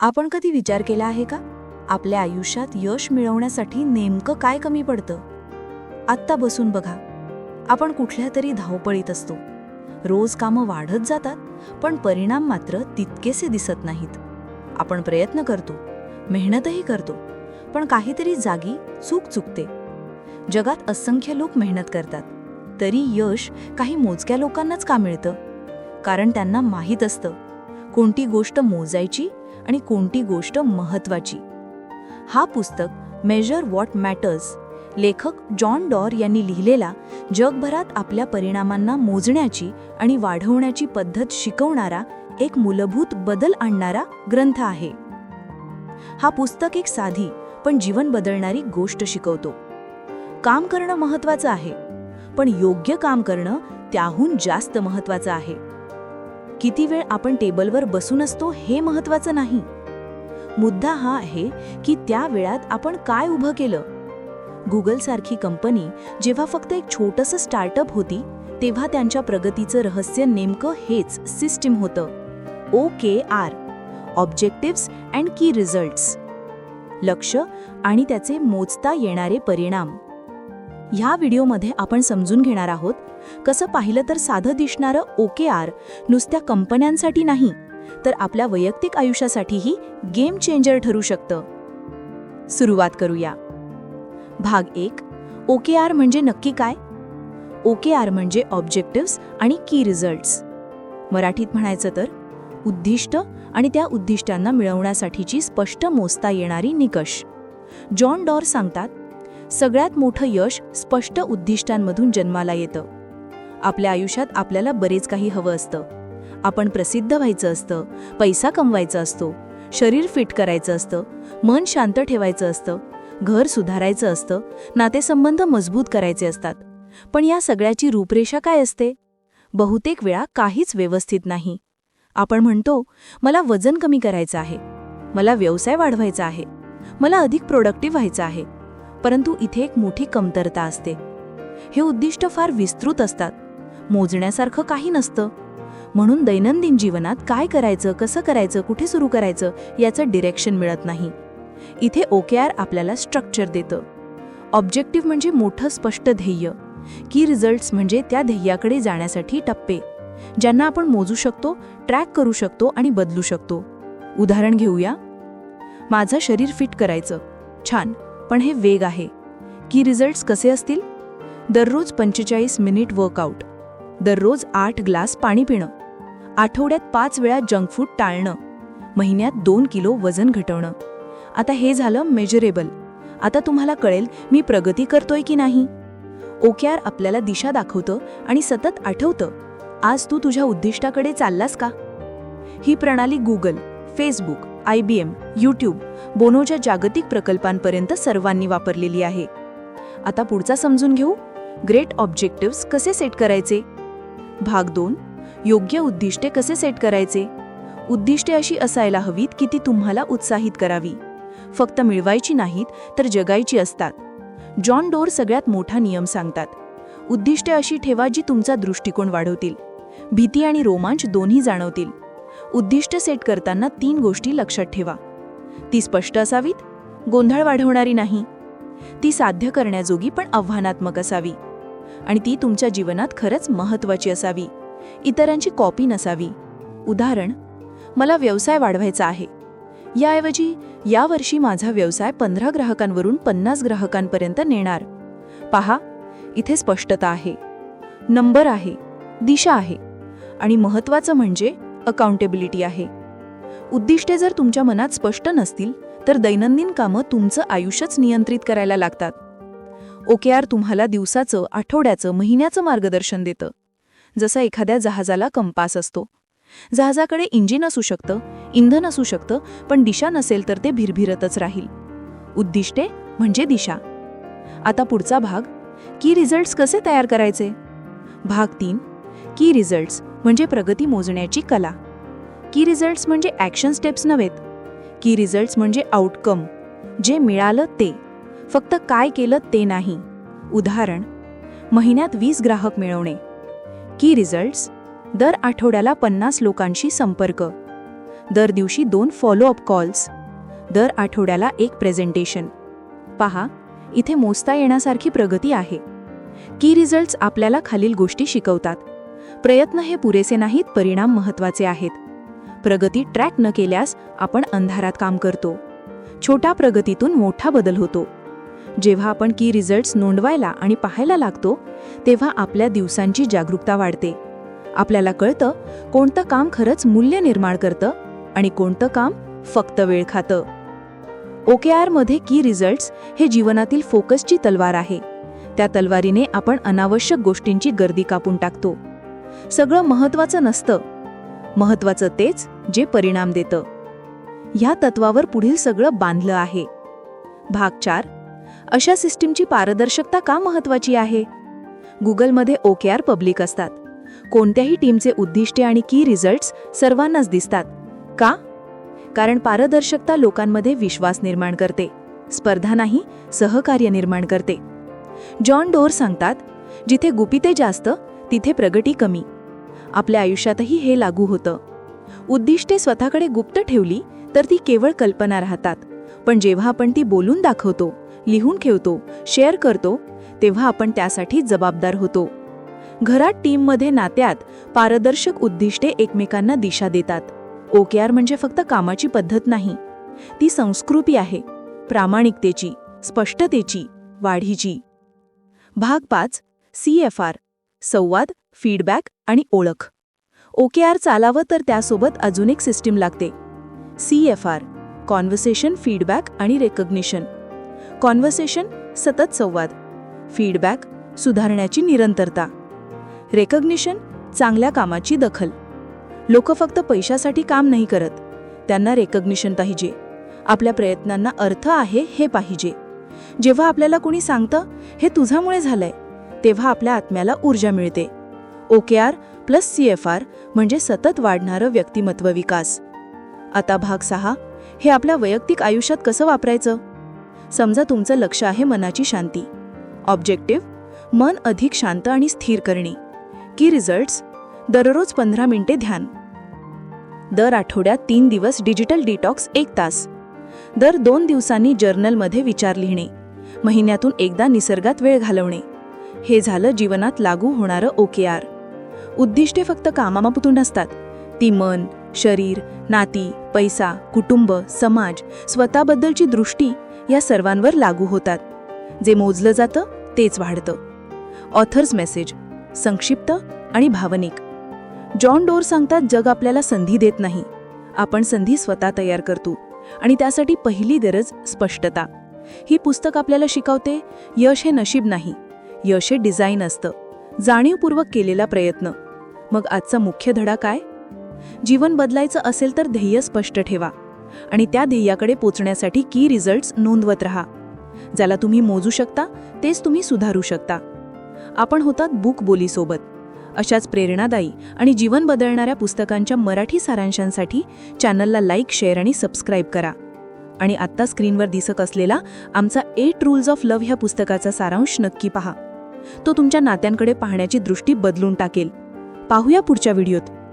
आपण कधी विचार केला आहे का? आपल्या आयुष्यात यश मिळवण्यासाठी नेमकं काय कमी पडतं? आत्ता बसून बघा. आपण कुठल्या तरी धावपळीत असतो. रोज कामं वाढत जातात पण परिणाम मात्र तितकेसे दिसत नाहीत. आपण प्रयत्न करतो मेहनतही करतो पण काहीतरी जागी चूक चुकते. जगात असंख्य लोक मेहनत करतात. तरी यश काही मोजक्या लोकांनाच का मिळतं? कारण त्यांना माहीत असतं. कोणती गोष्ट मोजायची आणि कोणती गोष्ट महत्वाची हा पुस्तक मेजर व्हॉट मॅटर्स लेखक जॉन डॉर यांनी लिहिलेला जगभरात आपल्या परिणामांना मोजण्याची आणि वाढवण्याची पद्धत शिकवणारा एक मूलभूत बदल आणणारा ग्रंथ आहे. हा पुस्तक एक साधी पण जीवन बदलणारी गोष्ट शिकवतो. काम करणं महत्वाचं आहे पण योग्य काम करणं त्याहून जास्त महत्वाचं आहे. किती वेळ आपण टेबलवर बसून असतो हे महत्वाचं नाही. मुद्दा हा आहे की त्या वेळात आपण काय उभं केलं? गुगलसारखी कंपनी जेव्हा फक्त एक छोटंसं स्टार्टअप होती तेव्हा त्यांच्या प्रगतीचं रहस्य नेमकं हेच सिस्टीम होतं. O K R objectives and key results लक्ष आणि त्याचे मोजता येणारे परिणाम. ह्या व्हिडिओमध्ये आपण समजून घेणार आहोत कसं पाहिलं तर साधं दिसणारं ओके आर नुसत्या कंपन्यांसाठी नाही तर आपल्या वैयक्तिक आयुष्यासाठीही गेम चेंजर ठरू शकतं. सुरुवात करूया. भाग एक ओके आर म्हणजे नक्की काय? ओके आर म्हणजे ऑब्जेक्टिव्स आणि की रिझल्ट्स. मराठीत म्हणायचं तर उद्दिष्ट आणि त्या उद्दिष्टांना मिळवण्यासाठीची स्पष्ट मोजता येणारी निकष. जॉन डॉर सांगतात सगळ्यात मोठं यश स्पष्ट उद्दिष्टांमधून जन्माला येतं. आपल्या आयुष्यात आपल्याला बरेच काही हवं असतं. आपण प्रसिद्ध व्हायचं असतं पैसा कमवायचा असतो शरीर फिट करायचं असतं मन शांत ठेवायचं असतं घर सुधारायचं असतं नातेसंबंध मजबूत करायचे असतात. पण या सगळ्याची रूपरेषा काय असते? बहुतेक वेळा काहीच व्यवस्थित नाही. आपण म्हणतो मला वजन कमी करायचं आहे. मला व्यवसाय वाढवायचा आहे. मला अधिक प्रोडक्टिव्ह व्हायचं आहे. परंतु इथे एक मोठी कमतरता असते. हे उद्दिष्ट फार विस्तृत असतात. मोजण्यासारखं काही नसतं. म्हणून दैनंदिन जीवनात काय करायचं कसं करायचं कुठे सुरू करायचं याचं डिरेक्शन मिळत नाही. इथे ओकेआर आपल्याला स्ट्रक्चर देतं. ऑब्जेक्टिव्ह म्हणजे मोठं स्पष्ट ध्येय. की रिझल्ट्स म्हणजे त्या ध्येयाकडे जाण्यासाठी टप्पे. ज्यांना आपण मोजू शकतो ट्रॅक करू शकतो आणि बदलू शकतो. उदाहरण घेऊया. माझं शरीर फिट करायचं. छान. पण हे वेग आहे. की रिझल्ट्स कसे असतील? दररोज पंचेचाळीस मिनिट वर्कआउट. दररोज आठ ग्लास पाणी पिणं. आठवड्यात पाच वेळा जंक फूड टाळणं. महिन्यात दोन किलो वजन घटवणं. आता हे झालं मेजरेबल आता तुम्हाला कळेल मी प्रगती करतोय की नाही. ओक्यार आपल्याला दिशा दाखवतं आणि सतत आठवतं. आज तू तुझ्या उद्दिष्टाकडे चाललास का? ही प्रणाली Google Facebook I B M YouTube बोनोच्या जागतिक प्रकल्पांपर्यंत सर्वांनी वापरलेली आहे. आता पुढचा समजून घेऊ. ग्रेट ऑब्जेक्टिव्स कसे सेट करायचे? भाग दोन योग्य उद्दिष्टे कसे सेट करायचे? उद्दिष्टे अशी असायला हवीत की ती तुम्हाला उत्साहित करावी. फक्त मिळवायची नाहीत तर जगायची असतात. जॉन डोर सगळ्यात मोठा नियम सांगतात. उद्दिष्टे अशी ठेवा जी तुमचा दृष्टिकोन वाढवतील. भीती आणि रोमांच दोन्ही जाणवतील. उद्दिष्ट सेट करताना तीन गोष्टी लक्षात ठेवा. ती स्पष्ट असावीत गोंधळ वाढवणारी नाही. ती साध्य करण्याजोगी पण आव्हानात्मक असावी. आणि ती तुमच्या जीवनात खरंच महत्त्वाची असावी. इतरांची कॉपी नसावी. उदाहरण मला व्यवसाय वाढवायचा आहे. याऐवजी यावर्षी माझा व्यवसाय पंधरा ग्राहकांवरून पन्नास ग्राहकांपर्यंत नेणार. पहा इथे स्पष्टता आहे. नंबर आहे दिशा आहे. आणि महत्त्वाचं म्हणजे अकाउंटेबिलिटी आहे. उद्दिष्टे जर तुमच्या मनात स्पष्ट नसतील तर दैनंदिन कामं तुमचं आयुष्यच नियंत्रित करायला लागतात. ओकेआर तुम्हाला दिवसाचं आठवड्याचं महिन्याचं मार्गदर्शन देतं. जसं एखाद्या जहाजाला कंपास असतो. जहाजाकडे इंजिन असू शकतं इंधन असू शकतं पण दिशा नसेल तर ते भिरभिरतच राहील. उद्दिष्टे म्हणजे दिशा. आता पुढचा भाग की रिझल्ट्स कसे तयार करायचे? भाग तीन की रिझल्ट्स म्हणजे प्रगती मोजण्याची कला. की रिझल्ट्स म्हणजे ॲक्शन स्टेप्स नव्हेत. की रिझल्ट्स म्हणजे आउटकम जे मिळालं ते. फक्त काय केलं ते नाही. उदाहरण महिन्यात वीस ग्राहक मिळवणे. की रिझल्ट्स दर आठवड्याला पन्नास लोकांशी संपर्क. दर दिवशी दोन फॉलोअप कॉल्स दर आठवड्याला एक प्रेझेंटेशन पहा इथे मोजता येण्यासारखी प्रगती आहे. की रिझल्ट्स आपल्याला खालील गोष्टी शिकवतात. प्रयत्न हे पुरेसे नाहीत परिणाम महत्त्वाचे आहेत. प्रगती ट्रॅक न केल्यास आपण अंधारात काम करतो. छोट्या प्रगतीतून मोठा बदल होतो. जेव्हा आपण की रिझल्ट्स नोंदवायला आणि पाहायला लागतो तेव्हा आपल्या दिवसांची जागरूकता वाढते. आपल्याला कळतं कोणतं काम खरंच मूल्य निर्माण करतं आणि कोणतं काम फक्त वेळ खातं. ओके आरमध्ये की रिझल्ट्स हे जीवनातील फोकसची तलवार आहे. त्या तलवारीने आपण अनावश्यक गोष्टींची गर्दी कापून टाकतो. सगळं महत्वाचं नसतं. महत्वाचं तेच जे परिणाम देतं. ह्या तत्वावर पुढील सगळं बांधलं आहे. भाग चार. अशा सिस्टीमची पारदर्शकता का महत्वाची आहे? गुगलमध्ये ओके आर पब्लिक असतात. कोणत्याही टीमचे उद्दिष्टे आणि की रिझल्ट्स सर्वांनाच दिसतात. का? कारण पारदर्शकता लोकांमध्ये विश्वास निर्माण करते. स्पर्धा नाही सहकार्य निर्माण करते. जॉन डोर सांगतात जिथे गुपिते जास्त तिथे प्रगती कमी. आपल्या आयुष्यातही हे लागू होतं. उद्दिष्टे स्वतःकडे गुप्त ठेवली तर ती केवळ कल्पना राहतात. पण जेव्हा आपण ती बोलून दाखवतो लिहून ठेवतो शेअर करतो तेव्हा आपण त्यासाठी जबाबदार होतो. घरात टीममध्ये नात्यात पारदर्शक उद्दिष्टे एकमेकांना दिशा देतात. ओकेआर म्हणजे फक्त कामाची पद्धत नाही. ती संस्कृती आहे. प्रामाणिकतेची स्पष्टतेची वाढीची. भाग पाच सी एफ आर. संवाद फीडबॅक आणि ओळख. ओके आर चालावं तर त्यासोबत अजून एक सिस्टीम लागते. C F R conversation feedback आणि रेकग्निशन. कॉन्व्हर्सेशन सतत संवाद. फीडबॅक सुधारण्याची निरंतरता. रेकग्निशन चांगल्या कामाची दखल. लोक फक्त पैशासाठी काम नाही करत. त्यांना रेकग्निशन पाहिजे. आपल्या प्रयत्नांना अर्थ आहे हे पाहिजे. जेव्हा आपल्याला कोणी सांगतं हे तुझ्यामुळे झालंय. तेव्हा आपल्या आत्म्याला ऊर्जा मिळते. OKR plus C F R म्हणजे सतत वाढणारं व्यक्तिमत्व विकास. आता भाग सहा. हे आपल्या वैयक्तिक आयुष्यात कसं वापरायचं? समजा तुमचं लक्ष आहे मनाची शांती. ऑब्जेक्टिव्ह मन अधिक शांत आणि स्थिर करणे. की रिझल्ट्स? दररोज पंधरा मिनिटे ध्यान. दर आठवड्यात तीन दिवस डिजिटल डिटॉक्स एक तास. दर दोन दिवसांनी जर्नलमध्ये विचार लिहिणे. महिन्यातून एकदा निसर्गात वेळ घालवणे. हे झालं जीवनात लागू होणारं ओके आर उद्दिष्टे फक्त कामामापुतून नसतात. ती मन शरीर नाती पैसा कुटुंब समाज स्वतःबद्दलची दृष्टी या सर्वांवर लागू होतात. जे मोजलं जातं तेच वाढतं. ऑथर्स मेसेज संक्षिप्त आणि भावनिक. जॉन डोर सांगतात जग आपल्याला संधी देत नाही. आपण संधी स्वतः तयार करतो. आणि त्यासाठी पहिली गरज स्पष्टता. ही पुस्तक आपल्याला शिकवते यश हे नशीब नाही. यश हे डिझाईन असतं. जाणीवपूर्वक केलेला प्रयत्न. मग आजचा मुख्य धडा काय? जीवन बदलायचं असेल तर ध्येय स्पष्ट ठेवा. आणि त्या ध्येयाकडे पोचण्यासाठी की रिझल्ट्स नोंदवत राहा. ज्याला तुम्ही मोजू शकता तेच तुम्ही सुधारू शकता. आपण होतात बुक बोलीसोबत. अशाच प्रेरणादायी आणि जीवन बदलणाऱ्या पुस्तकांच्या मराठी सारांशांसाठी चॅनलला लाईक शेअर आणि सबस्क्राईब करा. आणि आत्ता स्क्रीनवर दिसत असलेला आमचा एट रूल्स ऑफ लव्ह ह्या पुस्तकाचा सारांश नक्की पहा. तो तुमच्या नात्यांकडे पाहण्याची दृष्टी बदलून टाकेल. पाहूया पुढच्या व्हिडिओत.